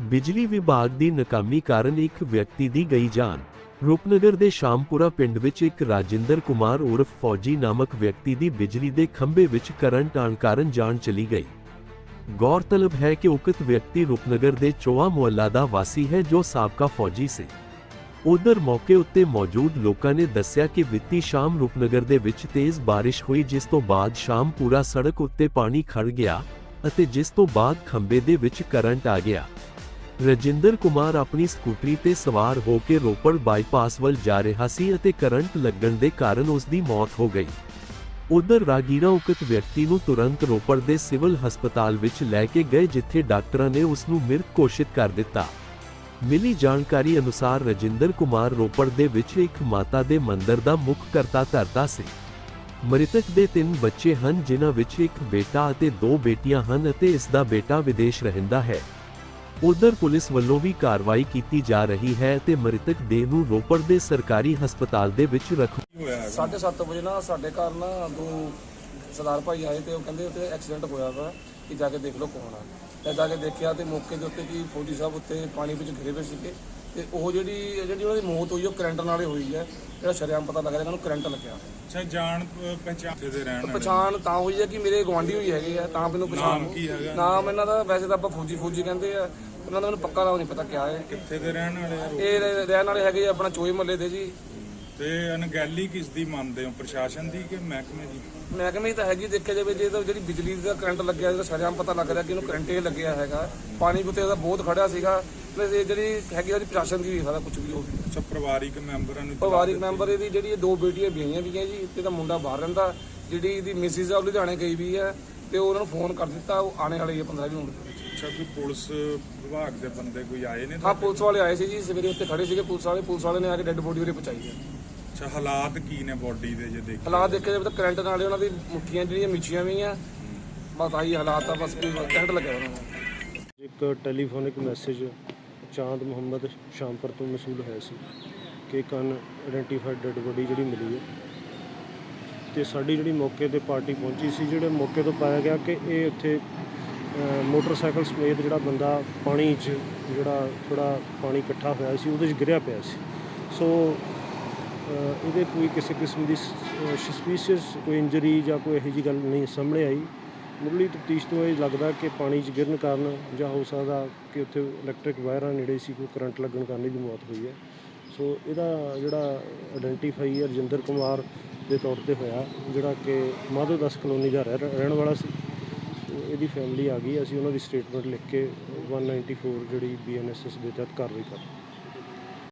ਬਿਜਲੀ ਵਿਭਾਗ ਦੀ ਨਾਕਾਮੀ ਕਾਰਨ ਇੱਕ ਵਿਅਕਤੀ ਦੀ ਗਈ ਜਾਨ। ਰੂਪਨਗਰ ਦੇ ਸ਼ਾਮਪੁਰਾ ਪਿੰਡ ਵਿੱਚ ਇੱਕ ਰਾਜਿੰਦਰ ਕੁਮਾਰ ਉਰਫ ਫੌਜੀ ਨਾਮਕ ਵਿਅਕਤੀ ਦੀ ਬਿਜਲੀ ਦੇ ਖੰਭੇ ਵਿੱਚ ਕਰੰਟ ਆਉਣ ਕਾਰਨ ਜਾਨ ਚਲੀ ਗਈ। ਗੌਰਤਲਬ ਹੈ ਕਿ ਉਕਤ ਵਿਅਕਤੀ ਰੂਪਨਗਰ ਦੇ ਚੋਆ ਮੁਹੱਲਾ ਦਾ ਵਾਸੀ ਹੈ ਜੋ ਸਾਬਕਾ ਫੌਜੀ ਸੀ। ਉਧਰ ਮੌਕੇ ਉੱਤੇ ਮੌਜੂਦ ਲੋਕਾਂ ਨੇ ਦੱਸਿਆ ਕਿ ਵਿੱਤੀ ਸ਼ਾਮ ਰੂਪਨਗਰ ਦੇ ਵਿੱਚ ਤੇਜ਼ ਬਾਰਿਸ਼ ਹੋਈ, ਜਿਸ ਤੋਂ ਬਾਅਦ ਸ਼ਾਮ ਪੂਰਾ ਸੜਕ ਉੱਤੇ ਪਾਣੀ ਖੜ ਗਿਆ ਅਤੇ ਜਿਸ ਤੋਂ ਬਾਅਦ ਖੰਭੇ ਦੇ ਵਿੱਚ ਕਰੰਟ ਆ ਗਿਆ। ਰਜਿੰਦਰ ਕੁਮਾਰ ਆਪਣੀ ਸਕੂਟਰੀ ਤੇ ਸਵਾਰ ਹੋ ਕੇ ਰੋਪੜ ਬਾਈਪਾਸ ਵੱਲ ਜਾ ਰਿਹਾ ਸੀ ਅਤੇ ਕਰੰਟ ਲੱਗਣ ਦੇ ਕਾਰਨ ਉਸ ਦੀ ਮੌਤ ਹੋ ਗਈ। ਉਧਰ ਰਾਗੀਰਾ ਉਕਤ ਵਿਅਕਤੀ ਨੂੰ ਤੁਰੰਤ ਰੋਪੜ ਦੇ ਸਿਵਲ ਹਸਪਤਾਲ ਵਿੱਚ ਲੈ ਕੇ ਗਏ, ਜਿੱਥੇ ਡਾਕਟਰਾਂ ਨੇ ਉਸ ਨੂੰ ਮ੍ਰਿਤ ਘੋਸ਼ਿਤ ਕਰ ਦਿੱਤਾ। ਮਿਲੀ ਜਾਣਕਾਰੀ ਅਨੁਸਾਰ ਰਜਿੰਦਰ ਕੁਮਾਰ ਰੋਪੜ ਦੇ ਵਿੱਚ ਇੱਕ ਮਾਤਾ ਦੇ ਮੰਦਰ ਦਾ ਮੁੱਖ ਕਰਤਾ ਧਰਤਾ ਸੀ। ਮ੍ਰਿਤਕ ਦੇ ਤਿੰਨ ਬੱਚੇ ਹਨ, ਜਿਨ੍ਹਾਂ ਵਿੱਚ ਇੱਕ ਬੇਟਾ ਅਤੇ ਦੋ ਬੇਟੀਆਂ ਹਨ ਅਤੇ ਇਸ ਦਾ ਬੇਟਾ ਵਿਦੇਸ਼ ਰਹਿੰਦਾ ਹੈ। ਉਧਰ ਪੁਲਿਸ ਵੱਲੋਂ ਵੀ ਕਾਰਵਾਈ ਕੀਤੀ ਜਾ ਰਹੀ ਹੈ ਤੇ ਮ੍ਰਿਤਕ ਦੇਹ ਨੂੰ ਰੋਪੜ ਦੇ ਸਰਕਾਰੀ ਹਸਪਤਾਲ ਦੇ ਵਿੱਚ ਰੱਖ ਸਾਢੇ ਸੱਤ ਵਜੇ ਨਾ ਸਾਡੇ ਘਰ ਨਾ ਦੋ ਸਰਦਾਰ ਭਾਈ ਆਏ ਤੇ ਉਹ ਕਹਿੰਦੇ ਉੱਥੇ ਐਕਸੀਡੈਂਟ ਹੋਇਆ ਵਾ, ਕਿ ਜਾ ਕੇ ਦੇਖ ਲਓ ਕੌਣ ਆ। ਤੇ ਜਾ ਕੇ ਦੇਖਿਆ ਤੇ ਮੌਕੇ ਦੇ ਉੱਤੇ ਕੀ ਫੌਜੀ ਸਾਹਿਬ ਉੱਤੇ ਪਾਣੀ ਵਿੱਚ ਘਿਰੇ ਹੋਏ ਸੀਗੇ। ਤੇ ਉਹ ਜਿਹੜੀ ਜਿਹੜੀ ਉਹਨਾਂ ਦੀ ਮੌਤ ਹੋਈ ਉਹ ਕਰੰਟ ਨਾਲੇ ਹੋਈ ਹੈ। ਜਿਹੜਾ ਸ਼ਰੇਆਮ ਪਤਾ ਲੱਗ ਰਿਹਾ ਕਿ ਉਹਨੂੰ ਕਰੰਟ ਲੱਗਿਆ। ਅੱਛਾ ਜਾਣ ਪਹਿਚਾਣ ਦੇ ਰਹਿਣ ਵਾਲੇ? ਪਛਾਣ ਤਾਂ ਹੋਈ ਹੈ ਕਿ ਮੇਰੇ ਗਵਾਂਢੀ ਹੋਈ ਹੈਗੇ ਆ ਤਾਂ ਮੈਨੂੰ ਪਛਾਣ ਨਾਮ ਕੀ ਹੈਗਾ? ਨਾਮ ਇਹਨਾਂ ਦਾ ਵੈਸੇ ਤਾਂ ਆਪਾਂ ਫੌਜੀ ਫੌਜੀ ਕਹਿੰਦੇ ਆ। ਉਹਨਾਂ ਦਾ ਮੈਨੂੰ ਪੱਕਾ ਨਾਮ ਨਹੀਂ ਪਤਾ ਕਿਆ ਹੈ। ਕਿੱਥੇ ਦੇ ਰਹਿਣ ਵਾਲੇ ਆ? ਇਹ ਰਹਿ- ਰਹਿਣ ਵਾਲੇ ਹੈਗੇ ਆ ਆਪਣਾ ਚੋਏ ਮੱਲੇ ਦੇ ਜੀ। ਤੇ ਅਣਗਹਿਲੀ ਕਿਸ ਦੀ ਮੰਨਦੇ ਹੋ? ਪ੍ਰਸ਼ਾਸਨ ਦੀ ਕਿ ਮਹਿਕਮੇ ਦੀ? ਮਹਿਕਮੇ ਤਾਂ ਹੈਗੀ ਦੇਖਿਆ ਜਾਵੇ ਜੇ ਤਾਂ ਜਿਹੜੀ ਬਿਜਲੀ ਦਾ ਕਰੰਟ ਲੱਗਿਆ ਜਿਹੜਾ ਸ਼ਰੇਆਮ ਪਤਾ ਲੱਗ ਰਿਹਾ ਕਿ ਇਹਨੂੰ ਕਰੰਟ ਹੀ ਲੱਗਿਆ ਹੈਗਾ ਪਾਣੀ ਉੱਤੇ ਉਹਦਾ ਬਹੁਤ ਖੜਿਆ ਸੀਗਾ ਤੇ ਇਹ ਜਿਹੜੀ ਹੈਗੀ ਉਹਦੀ ਪ੍ਰਸ਼ਾਸਨ ਦੀ ਵੀ ਸਾਰਾ ਕੁਝ ਵੀ ਹੋ ਗਿਆ। ਅੱਛਾ ਪਰਿਵਾਰਿਕ ਮੈਂਬਰਾਂ ਨੂੰ ਪਰਿਵਾਰਿਕ ਮੈਂਬਰ ਇਹਦੀ ਜਿਹੜੀ ਇਹ ਦੋ ਬੇਟੀਆਂ ਵਿਆਹੀਆਂ ਵੀਆਂ ਜੀ ਤੇ ਦਾ ਮੁੰਡਾ ਬਾਹਰ ਰਹਿੰਦਾ ਜਿਹੜੀ ਇਹਦੀ ਮਿਸਿਸ ਆ ਉਹ ਲੁਧਿਆਣੇ ਗਈ ਵੀ ਹੈ ਤੇ ਉਹਨਾਂ ਨੂੰ ਫੋਨ ਕਰ ਦਿੱਤਾ ਉਹ ਆਣੇ ਵਾਲੇ ਹੀ ਆ 15 ਵੀਹ ਮਿੰਟ ਦੇ ਵਿੱਚ। ਅੱਛਾ ਕੋਈ ਪੁਲਿਸ ਵਿਭਾਗ ਦੇ ਬੰਦੇ ਕੋਈ ਆਏ ਨੇ ਹਾਂ ਪੁਲਿਸ ਵਾਲੇ ਆਏ ਸੀ ਜੀ ਸਵੇਰੇ ਉੱਤੇ ਖੜੇ ਸੀਗੇ ਪੁਲਿਸ ਵਾਲੇ ਪੁਲਿਸ ਵਾਲੇ ਨੇ ਆ ਕੇ ਡੈੱਡ ਬੋਡੀ ਉਰੇ ਪਹੁੰਚਾਈ ਹੈ ਅੱਛਾ ਹਾਲਾਤ ਕੀ ਨੇ ਬੋਡੀ ਦੇ ਜੇ ਦੇਖ ਹਾਲਾਤ ਦੇਖਿਆ ਜਾਵੇ ਤਾਂ ਕਰੰਟ ਨਾਲੇ ਉਹਨਾਂ ਦੀ ਮੁੱਠੀਆਂ ਜਿਹੜੀਆਂ ਮਿੱਚੀਆਂ ਵੀ ਆ ਬਸ ਆਹੀ ਹਾਲਾਤ ਆ ਬਸ ਕੋਈ ਕਰੰਟ ਲੱਗਿਆ ਉਹਨਾਂ ਨੂੰ। ਇੱਕ ਟੈਲੀਫੋਨਿਕ ਮੈਸੇਜ ਚਾਂਦ ਮੁਹੰਮਦ ਸ਼ਾਮਪੁਰ ਤੋਂ ਮਸੂਲ ਹੋਇਆ ਸੀ ਕਿ ਇੱਕ ਅਨਆਇਡੈਂਟੀਫਾਈਡ ਡੈਡ ਬੋਡੀ ਜਿਹੜੀ ਮਿਲੀ ਹੈ। ਤੇ ਸਾਡੀ ਜਿਹੜੀ ਮੌਕੇ ਤੇ ਪਾਰਟੀ ਪਹੁੰਚੀ ਸੀ ਜਿਹੜੇ ਮੌਕੇ ਤੋਂ ਪਾਇਆ ਗਿਆ ਕਿ ਇਹ ਉੱਥੇ ਮੋਟਰਸਾਈਕਲ ਸਮੇਤ ਜਿਹੜਾ ਬੰਦਾ ਪਾਣੀ 'ਚ ਜਿਹੜਾ ਥੋੜਾ ਪਾਣੀ ਇਕੱਠਾ ਹੋਇਆ ਸੀ ਉਹਦੇ 'ਚ ਗਿਰਿਆ ਪਿਆ ਸੀ। ਸੋ ਇਹਦੇ ਕੋਈ ਕਿਸੇ ਕਿਸਮ ਦੀ ਸਸਪੀਸ਼ੀਅਸ ਕੋਈ ਇੰਜਰੀ ਜਾਂ ਕੋਈ ਇਹੋ ਜਿਹੀ ਗੱਲ ਨਹੀਂ ਸਾਹਮਣੇ ਆਈ। ਮੁੱਢਲੀ ਤਫਤੀਸ਼ ਤੋਂ ਇਹ ਲੱਗਦਾ ਕਿ ਪਾਣੀ 'ਚ ਗਿਰਨ ਕਾਰਨ ਜਾਂ ਹੋ ਸਕਦਾ ਕਿ ਉੱਥੇ ਇਲੈਕਟ੍ਰਿਕ ਵਾਇਰਾਂ ਨੇੜੇ ਸੀ, ਕੋਈ ਕਰੰਟ ਲੱਗਣ ਕਾਰਨ ਇਹਦੀ ਮੌਤ ਹੋਈ ਹੈ। ਸੋ ਇਹਦਾ ਜਿਹੜਾ ਆਇਡੈਂਟੀਫਾਈ ਰਜਿੰਦਰ ਕੁਮਾਰ ਦੇ ਤੌਰ ਤੇ ਹੋਇਆ, ਜਿਹੜਾ ਕਿ ਮਾਧੋ ਦਸ ਕਲੋਨੀ ਦਾ ਰਹਿ- ਰਹਿਣ ਵਾਲਾ ਸੀ। ਇਹਦੀ ਫੈਮਿਲੀ ਆ ਗਈ, ਅਸੀਂ ਉਹਨਾਂ ਦੀ ਸਟੇਟਮੈਂਟ ਲਿਖ ਕੇ 194 ਜਿਹੜੀ ਬੀਐਨਐਸਐਸ ਦੇ ਤਹਿਤ ਕਾਰਵਾਈ ਕਰ